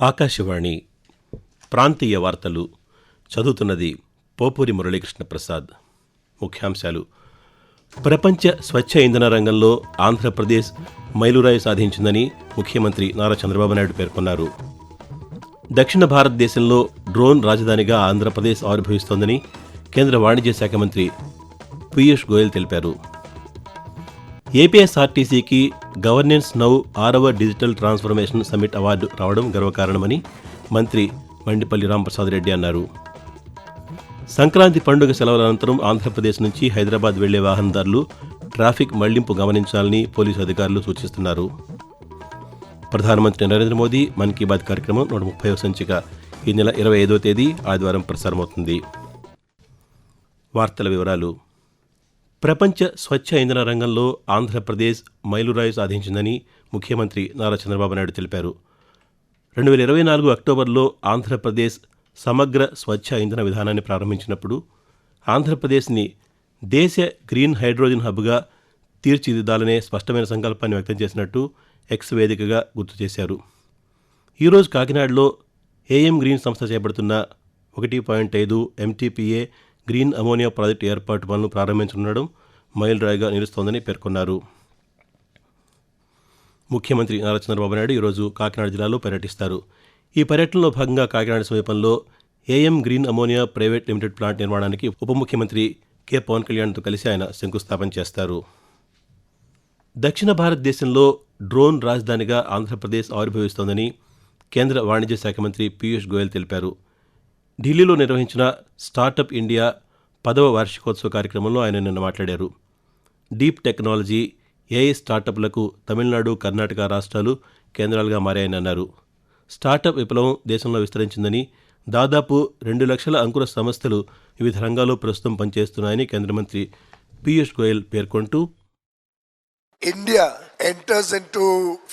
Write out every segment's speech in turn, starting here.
ఆకాశవాణి ప్రాంతీయ వార్తలు చదువుతున్నది పోపూరి మురళీకృష్ణ ప్రసాద్. ముఖ్యాంశాలు. ప్రపంచ స్వచ్ఛ ఇంధన రంగంలో ఆంధ్రప్రదేశ్ మైలురాయి సాధించిందని ముఖ్యమంత్రి నారా చంద్రబాబు నాయుడు పేర్కొన్నారు. దక్షిణ భారతదేశంలో డ్రోన్ రాజధానిగా ఆంధ్రప్రదేశ్ ఆవిర్భవిస్తోందని కేంద్ర వాణిజ్య శాఖ మంత్రి పీయూష్ గోయల్ తెలిపారు. ఏపీఎస్ఆర్టీసీకి గవర్నెన్స్ నౌ ఆరవ డిజిటల్ ట్రాన్స్ఫర్మేషన్ సమ్మిట్ అవార్డు రావడం గర్వకారణమని మంత్రి మండిపల్లి రాంప్రసాద్ రెడ్డి అన్నారు. సంక్రాంతి పండుగ సెలవుల అనంతరం ఆంధ్రప్రదేశ్ నుంచి హైదరాబాద్ వెళ్ళే వాహనదారులు ట్రాఫిక్ మళ్ళింపు గమనించాలని పోలీసు అధికారులు సూచిస్తున్నారు. ప్రధానమంత్రి నరేంద్ర మోదీ మన్ కీ బాత్ కార్యక్రమం నూట ముప్పై సంచిక ఈ నెల ఇరవై ఐదో తేదీ ఆదివారం ప్రసారమవుతుంది. వార్తల వివరాలు ప్రపంచ స్వచ్ఛ ఇంధన రంగంలో ఆంధ్రప్రదేశ్ మైలురాయి సాధించిందని ముఖ్యమంత్రి నారా చంద్రబాబు నాయుడు తెలిపారు. రెండు వేల ఇరవై నాలుగు అక్టోబర్లో ఆంధ్రప్రదేశ్ సమగ్ర స్వచ్ఛ ఇంధన విధానాన్ని ప్రారంభించినప్పుడు ఆంధ్రప్రదేశ్ని దేశ గ్రీన్ హైడ్రోజన్ హబ్గా తీర్చిదిద్దాలనే స్పష్టమైన సంకల్పాన్ని వ్యక్తం చేసినట్టు ఎక్స్ వేదికగా గుర్తు చేశారు. ఈరోజు కాకినాడలో ఏఎం గ్రీన్ సంస్థ చేపడుతున్న ఒకటి పాయింట్ ఐదు ఎంటీపీఏ గ్రీన్ అమోనియా ప్రాజెక్టు ఏర్పాటు పనులు ప్రారంభించనుండడం మైలురాయిగా నిలుస్తోందని పేర్కొన్నారు. ముఖ్యమంత్రి నారా చంద్రబాబు నాయుడు ఈరోజు కాకినాడ జిల్లాలో పర్యటిస్తారు. ఈ పర్యటనలో భాగంగా కాకినాడ సమీపంలో AM green ammonia private limited plant నిర్మాణానికి ఉప ముఖ్యమంత్రి కె. పవన్ కళ్యాణ్తో కలిసి ఆయన శంకుస్థాపన చేస్తారు. దక్షిణ భారతదేశంలో డ్రోన్ రాజధానిగా ఆంధ్రప్రదేశ్ ఆవిర్భవిస్తోందని కేంద్ర వాణిజ్య శాఖ మంత్రి పీయూష్ గోయల్ తెలిపారు. ఢిల్లీలో నిర్వహించిన స్టార్టప్ ఇండియా పదవ వార్షికోత్సవ కార్యక్రమంలో ఆయన నిన్న మాట్లాడారు. డీప్ టెక్నాలజీ ఏఐ స్టార్టప్లకు తమిళనాడు కర్ణాటక రాష్ట్రాలు కేంద్రాలుగా మారాయని అన్నారు. స్టార్టప్ విప్లవం దేశంలో విస్తరించిందని దాదాపు రెండు లక్షల అంకుర సంస్థలు వివిధ రంగాల్లో ప్రస్తుతం పనిచేస్తున్నాయని కేంద్ర మంత్రి పీయూష్ గోయల్ పేర్కొంటూ India enters into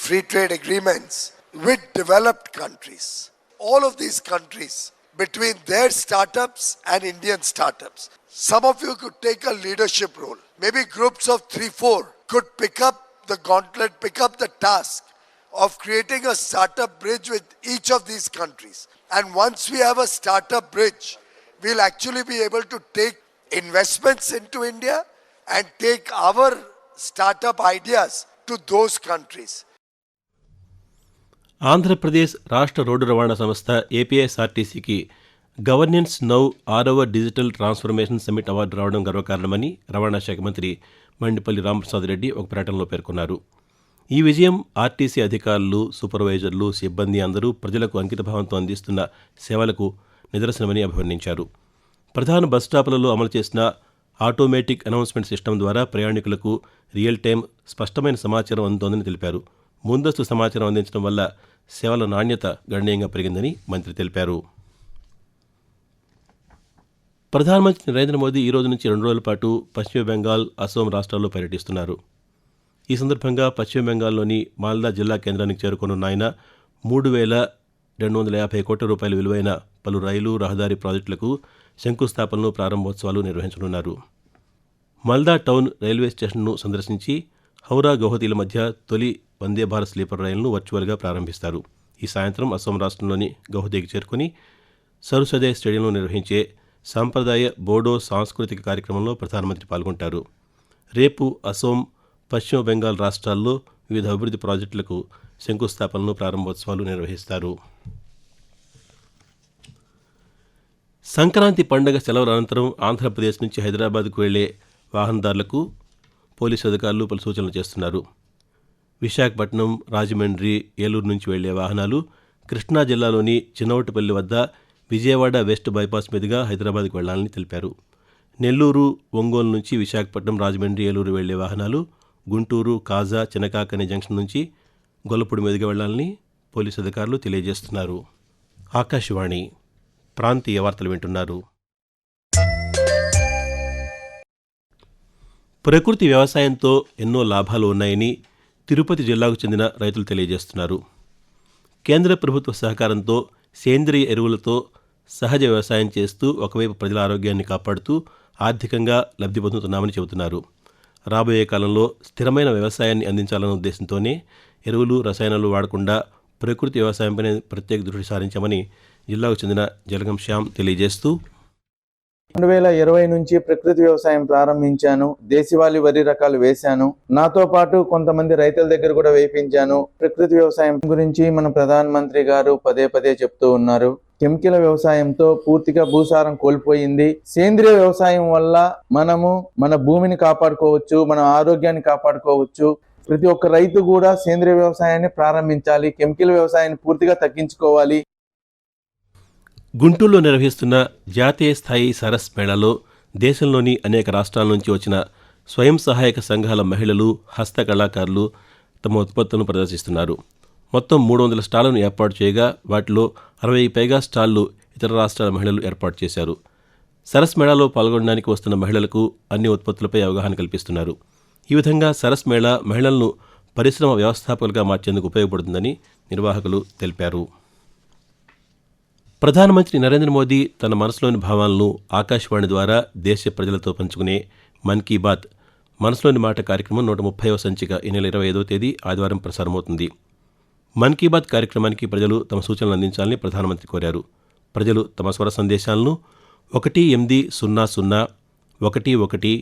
free trade agreements with developed countries all of these countries between their startups and Indian startups, some of you could take a leadership role. Maybe groups of three, four could pick up the gauntlet, pick up the task of creating a startup bridge with each of these countries. And once we have a startup bridge, we'll actually be able to take investments into India and take our startup ideas to those countries. Andhra Pradesh రాష్ట్ర road రవాణా సంస్థ ఏపీఎస్ఆర్టీసీకి governance now ఆరవ digital transformation summit award రావడం గర్వకారణమని రవాణా శాఖ మంత్రి మండిపల్లి రామప్రసాద్ రెడ్డి ఒక ప్రకటనలో పేర్కొన్నారు. ఈ విజయం ఆర్టీసీ అధికారులు సూపర్వైజర్లు సిబ్బంది అందరూ ప్రజలకు అంకితభావంతో అందిస్తున్న సేవలకు నిదర్శనమని అభివర్ణించారు. ప్రధాన బస్ స్టాపులలో అమలు చేసిన ఆటోమేటిక్ అనౌన్స్మెంట్ సిస్టమ్ ద్వారా ప్రయాణికులకు రియల్ టైం స్పష్టమైన సమాచారం అందుతోందని తెలిపారు. ముందస్తు సమాచారం అందించడం వల్ల సేవల నాణ్యత గణనీయంగా పెరిగిందని మంత్రి తెలిపారు. ప్రధానమంత్రి నరేంద్ర మోదీ ఈ రోజు నుంచి రెండు రోజుల పాటు పశ్చిమ బెంగాల్ అసోం రాష్ట్రాల్లో పర్యటిస్తున్నారు. ఈ సందర్భంగా పశ్చిమ బెంగాల్లోని మాల్దా జిల్లా కేంద్రానికి చేరుకున్న ఆయన మూడు వేల రెండు వందల యాభై కోట్ల రూపాయల విలువైన పలు రైలు రహదారి ప్రాజెక్టులకు శంకుస్థాపనలు ప్రారంభోత్సవాలు నిర్వహించనున్నారు. మల్దా టౌన్ రైల్వే స్టేషన్ను సందర్శించి హౌరా గౌహతీల మధ్య తొలి వందే భారత్ స్లీపర్ రైలును వర్చువల్గా ప్రారంభిస్తారు. ఈ సాయంత్రం అస్సాం రాష్ట్రంలోని గౌహతీకి చేరుకుని సరుసదే స్టేడియంలో నిర్వహించే సాంప్రదాయ బోడో సాంస్కృతిక కార్యక్రమంలో ప్రధానమంత్రి పాల్గొంటారు. రేపు అసోం పశ్చిమ బెంగాల్ రాష్ట్రాల్లో వివిధ అభివృద్ధి ప్రాజెక్టులకు శంకుస్థాపనలు ప్రారంభోత్సవాలు నిర్వహిస్తారు. సంక్రాంతి పండుగ సెలవుల అనంతరం ఆంధ్రప్రదేశ్ నుంచి హైదరాబాద్కు వెళ్ళే వాహనదారులకు పోలీసు అధికారులు పలు సూచనలు చేస్తున్నారు. విశాఖపట్నం రాజమండ్రి ఏలూరు నుంచి వెళ్ళే వాహనాలు కృష్ణా జిల్లాలోని చిన్నవటిపల్లి వద్ద విజయవాడ వెస్ట్ బైపాస్ మీదుగా హైదరాబాద్కు వెళ్ళాలని తెలిపారు. నెల్లూరు ఒంగోలు నుంచి విశాఖపట్నం రాజమండ్రి ఏలూరు వెళ్ళే వాహనాలు గుంటూరు కాజా చినకాకని జంక్షన్ నుంచి గొల్లపూడి మీదుగా వెళ్ళాలని పోలీసు అధికారులు తెలియజేస్తున్నారు. ఆకాశవాణి ప్రాంతీయ వార్తలు వింటున్నారు. ప్రకృతి వ్యవసాయంతో ఎన్నో లాభాలు ఉన్నాయని తిరుపతి జిల్లాకు చెందిన రైతులు తెలియజేస్తున్నారు. కేంద్ర ప్రభుత్వ సహకారంతో సేంద్రియ ఎరువులతో సహజ వ్యవసాయం చేస్తూ ఒకవైపు ప్రజల ఆరోగ్యాన్ని కాపాడుతూ ఆర్థికంగా లబ్ధి పొందుతున్నామని చెబుతున్నారు. రాబోయే కాలంలో స్థిరమైన వ్యవసాయాన్ని అందించాలన్న ఉద్దేశంతోనే ఎరువులు రసాయనాలు వాడకుండా ప్రకృతి వ్యవసాయంపైనే ప్రత్యేక దృష్టి సారించామని జిల్లాకు చెందిన జలగం శ్యామ్ తెలియజేస్తూ రెండు వేల ఇరవై నుంచి ప్రకృతి వ్యవసాయం ప్రారంభించాను దేశవాళీ వరి రకాలు వేశాను. నాతో పాటు కొంతమంది రైతుల దగ్గర కూడా వేయించాను ప్రకృతి వ్యవసాయం గురించి మన ప్రధాన మంత్రి గారు పదే పదే చెప్తూ ఉన్నారు. కెమికల్ వ్యవసాయంతో పూర్తిగా భూసారం కోల్పోయింది. సేంద్రియ వ్యవసాయం వల్ల మనము మన భూమిని కాపాడుకోవచ్చు మన ఆరోగ్యాన్ని కాపాడుకోవచ్చు. ప్రతి ఒక్క రైతు కూడా సేంద్రియ వ్యవసాయాన్ని ప్రారంభించాలి కెమికల్ వ్యవసాయాన్ని పూర్తిగా తగ్గించుకోవాలి. గుంటూరులో నిర్వహిస్తున్న జాతీయ స్థాయి సరస్ మేళాలో దేశంలోని అనేక రాష్ట్రాల నుంచి వచ్చిన స్వయం సహాయక సంఘాల మహిళలు హస్త కళాకారులు తమ ఉత్పత్తులను ప్రదర్శిస్తున్నారు. మొత్తం మూడు వందల స్టాళ్ళను ఏర్పాటు చేయగా వాటిలో అరవై పైగా స్టాళ్ళు ఇతర రాష్ట్రాల మహిళలు ఏర్పాటు చేశారు. సరస్ మేళాలో పాల్గొనడానికి వస్తున్న మహిళలకు అన్ని ఉత్పత్తులపై అవగాహన కల్పిస్తున్నారు. ఈ విధంగా సరస్ మేళా మహిళలను పరిశ్రమ వ్యవస్థాపకులుగా మార్చేందుకు ఉపయోగపడుతుందని నిర్వాహకులు తెలిపారు. ప్రధానమంత్రి నరేంద్ర మోదీ తన మనసులోని భావాలను ఆకాశవాణి ద్వారా దేశ ప్రజలతో పంచుకునే మన్ కీ బాత్ మనసులోని మాట కార్యక్రమం నూట ముప్పైవ సంచిక ఈ నెల ఇరవై ఐదవ తేదీ ఆదివారం ప్రసారమవుతుంది. మన్ కీ బాత్ కార్యక్రమానికి ప్రజలు తమ సూచనలు అందించాలని ప్రధానమంత్రి కోరారు. ప్రజలు తమ స్వర సందేశాలను ఒకటి ఎనిమిది సున్నా సున్నా ఒకటి ఒకటి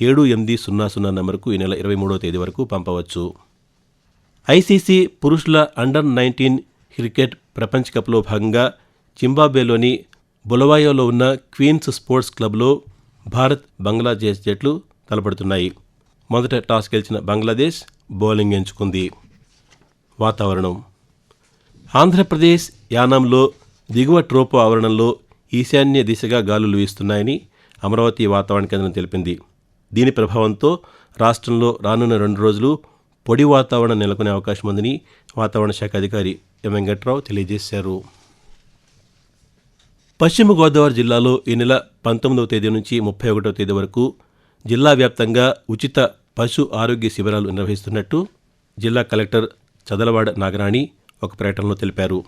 ఏడు ఎనిమిది సున్నా సున్నా నంబరుకు ఈ నెల ఇరవై మూడవ తేదీ వరకు పంపవచ్చు. ఐసీసీ పురుషుల అండర్ నైన్టీన్ క్రికెట్ ప్రపంచ కప్లో భాగంగా జింబాబ్వేలోని బులవాయోలో ఉన్న క్వీన్స్ స్పోర్ట్స్ క్లబ్లో భారత్ బంగ్లాదేశ్ జట్లు తలపడుతున్నాయి. మొదట టాస్ గెలిచిన బంగ్లాదేశ్ బౌలింగ్ ఎంచుకుంది. వాతావరణం. ఆంధ్రప్రదేశ్ యానాంలో దిగువ ట్రోపో ఆవరణంలో ఈశాన్య దిశగా గాలులు వీస్తున్నాయని అమరావతి వాతావరణ కేంద్రం తెలిపింది. దీని ప్రభావంతో రాష్ట్రంలో రానున్న రెండు రోజులు పొడి వాతావరణం నెలకొనే అవకాశం ఉందని వాతావరణ శాఖ అధికారి ఎం వెంకట్రావు తెలియజేశారు. పశ్చిమ గోదావరి జిల్లాలో ఈ నెల పంతొమ్మిదవ తేదీ నుంచి ముప్పై ఒకటవ తేదీ వరకు జిల్లా వ్యాప్తంగా ఉచిత పశు ఆరోగ్య శిబిరాలు నిర్వహిస్తున్నట్టు జిల్లా కలెక్టర్ చదలవాడ నాగరాణి ఒక ప్రకటనలో తెలిపారు.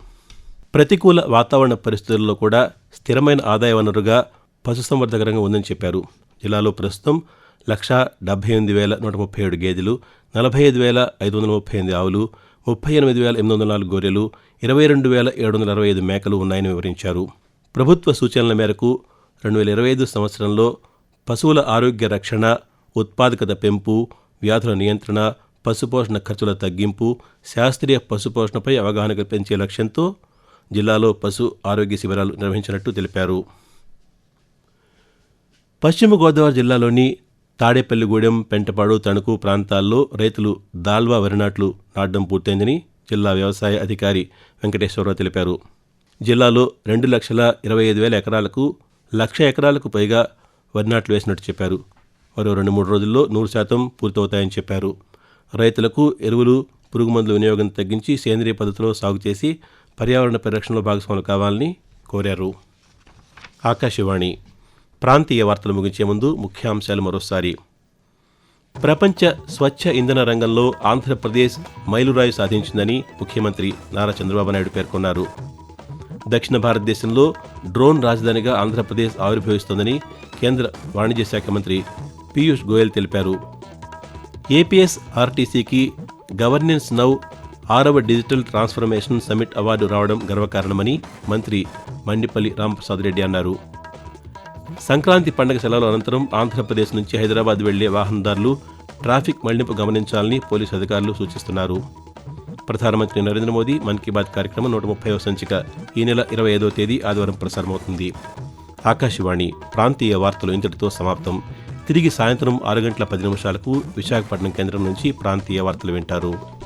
ప్రతికూల వాతావరణ పరిస్థితుల్లో కూడా స్థిరమైన ఆదాయ వనరుగా పశుసంవర్ధక రంగం ఉందని చెప్పారు. జిల్లాలో ప్రస్తుతం లక్షా డెబ్బై ఎనిమిది వేల నూట ముప్పై ఏడు గేదెలు నలభై ఐదు వేల ఐదు వందల ముప్పై ఎనిమిది ఆవులు ముప్పై ఎనిమిది వేల ఎనిమిది వందల నాలుగు గొర్రెలు ఇరవై రెండు వేల ఏడు వందల అరవై ఐదు మేకలు ఉన్నాయని వివరించారు. ప్రభుత్వ సూచనల మేరకు రెండు వేల ఇరవై ఐదు సంవత్సరంలో పశువుల ఆరోగ్య రక్షణ ఉత్పాదకత పెంపు వ్యాధుల నియంత్రణ పశుపోషణ ఖర్చుల తగ్గింపు శాస్త్రీయ పశుపోషణపై అవగాహన కల్పించే లక్ష్యంతో జిల్లాలో పశు ఆరోగ్య శిబిరాలు నిర్వహించినట్టు తెలిపారు. పశ్చిమ గోదావరి జిల్లాలోని తాడేపల్లిగూడెం పెంటపాడు తణుకు ప్రాంతాల్లో రైతులు దాల్వా వరి నాట్లు నాటడం పూర్తయిందని జిల్లా వ్యవసాయ అధికారి వెంకటేశ్వరరావు తెలిపారు. జిల్లాలో రెండు లక్షల ఇరవై ఐదు వేల ఎకరాలకు లక్ష ఎకరాలకు పైగా వరి నాట్లు వేసినట్టు చెప్పారు. మరో రెండు మూడు రోజుల్లో నూరు శాతం పూర్తవుతాయని చెప్పారు. రైతులకు ఎరువులు పురుగుమందుల వినియోగం తగ్గించి సేంద్రియ పద్ధతిలో సాగు చేసి పర్యావరణ పరిరక్షణలో భాగస్వాములు కావాలని కోరారు. ఆకాశవాణి. ప్రాంతీయ వార్తలు ముగించే ముందు ముఖ్యాంశాలు మరోసారి. ప్రపంచ స్వచ్ఛ ఇంధన రంగంలో ఆంధ్రప్రదేశ్ మైలురాయి సాధించిందని ముఖ్యమంత్రి నారా చంద్రబాబు నాయుడు పేర్కొన్నారు. దక్షిణ భారతదేశంలో డ్రోన్ రాజధానిగా ఆంధ్రప్రదేశ్ ఆవిర్భవిస్తోందని కేంద్ర వాణిజ్య శాఖ మంత్రి పీయూష్ గోయల్ తెలిపారు. ఏపీఎస్ ఆర్టీసీకి గవర్నెన్స్ నౌ ఆరవ డిజిటల్ ట్రాన్స్ఫర్మేషన్ సమిట్ అవార్డు రావడం గర్వకారణమని మంత్రి మండిపల్లి రాంప్రసాద్ రెడ్డి అన్నారు. సంక్రాంతి పండుగ సెలవుల అనంతరం ఆంధ్రప్రదేశ్ నుంచి హైదరాబాద్ వెళ్ళే వాహనదారులు ట్రాఫిక్ మళ్ళింపు గమనించాలని పోలీసు అధికారులు సూచిస్తున్నారు. ప్రధానమంత్రి నరేంద్ర మోదీ మన్ కీ బాత్ కార్యక్రమం నూట ముప్పైవ సంచిక. ఈ నెల ఇరవై ఐదో తేదీ ఆదివారం ప్రసారమవుతుంది. ఆకాశవాణి ప్రాంతీయ వార్తలు ఇంతటితో సమాప్తం. తిరిగి సాయంత్రం ఆరు గంటల పది నిమిషాలకు విశాఖపట్నం కేంద్రం నుంచి ప్రాంతీయ వార్తలు వింటారు.